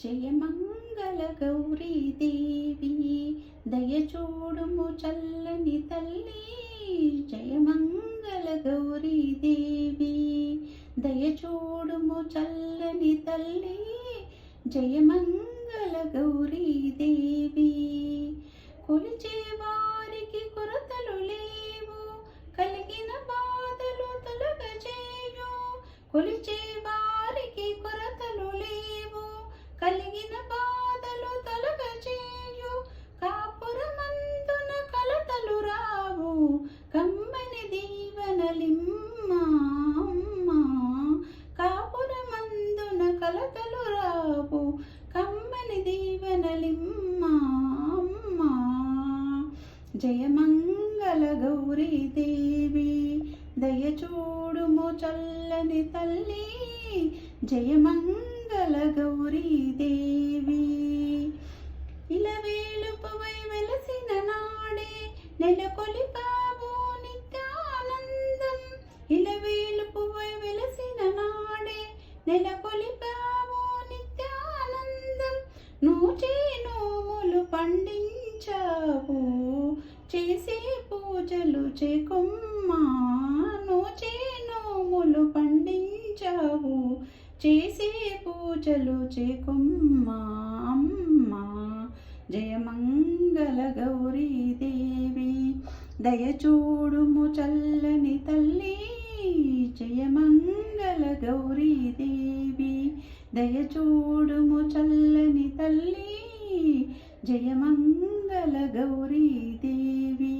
జయమంగళ గౌరీదేవి దయచూడుము చల్లని తల్లి. జయమంగళ గౌరీదేవి దయచూడుము చల్లని తల్లి. జయమంగళ గౌరీదేవి కొలిచే వారికి కొరతలు లేవు కలిగిన బాధలు తొలగజేయు. కొలిచే రావు కమ్మని దీవెనలిమ్మ అమ్మ. జయమంగళ గౌరీదేవి దయచూడుము చల్లని తల్లి. జయమంగళ గౌరీదేవి ఇలవేలుపవై వెలసిన నాడే నెలకొలిపావు నిత్యానందం. నూచే నోములు పండించావు. చేసే పూజలు చేకుమ్మా నూచే నోములు పండించావు. చేసే పూజలు చేకుమ్మా అమ్మా. జయమంగళ గౌరీదేవి దయచూడుము చల్లని తల్లి. జయమంగళ గౌరీదేవి. దయచూడుము చల్లని తల్లి జయమంగళ గౌరీదేవి